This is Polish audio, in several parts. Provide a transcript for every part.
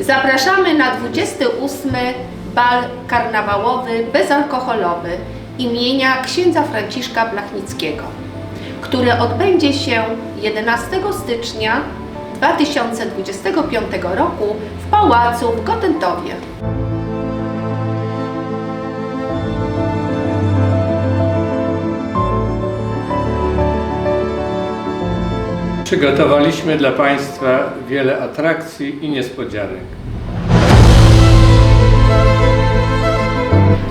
Zapraszamy na 28. bal karnawałowy bezalkoholowy imienia księdza Franciszka Blachnickiego, który odbędzie się 11 stycznia 2025 roku w Pałacu w Gotentowie. Przygotowaliśmy dla Państwa wiele atrakcji i niespodzianek.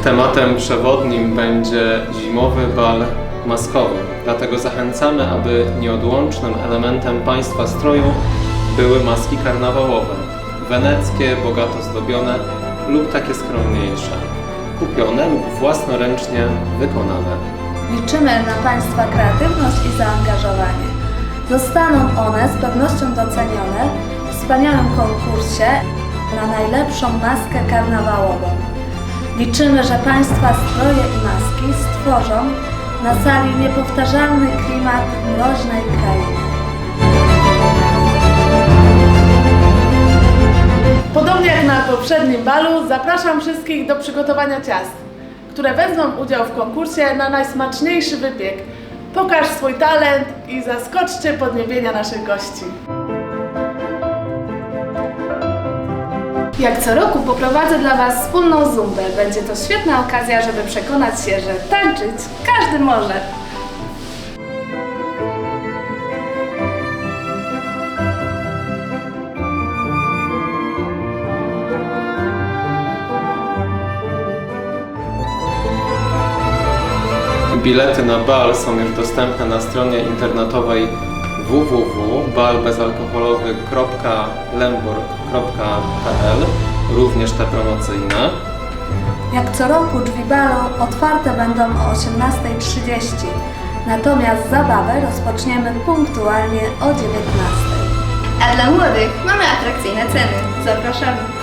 Tematem przewodnim będzie zimowy bal maskowy. Dlatego zachęcamy, aby nieodłącznym elementem Państwa stroju były maski karnawałowe. Weneckie, bogato zdobione lub takie skromniejsze. Kupione lub własnoręcznie wykonane. Liczymy na Państwa kreatywność i zaangażowanie. Zostaną one z pewnością docenione w wspaniałym konkursie na najlepszą maskę karnawałową. Liczymy, że Państwa stroje i maski stworzą na sali niepowtarzalny klimat mroźnej krainy. Podobnie jak na poprzednim balu, zapraszam wszystkich do przygotowania ciast, które wezmą udział w konkursie na najsmaczniejszy wypiek. Pokaż swój talent i zaskoczcie podniebienia naszych gości. Jak co roku poprowadzę dla Was wspólną zumbę. Będzie to świetna okazja, żeby przekonać się, że tańczyć każdy może. Bilety na bal są już dostępne na stronie internetowej www.balbezalkoholowy.lemborg.pl również te promocyjne. Jak co roku drzwi balu otwarte będą o 18.30, natomiast zabawę rozpoczniemy punktualnie o 19.00. A dla młodych mamy atrakcyjne ceny. Zapraszamy.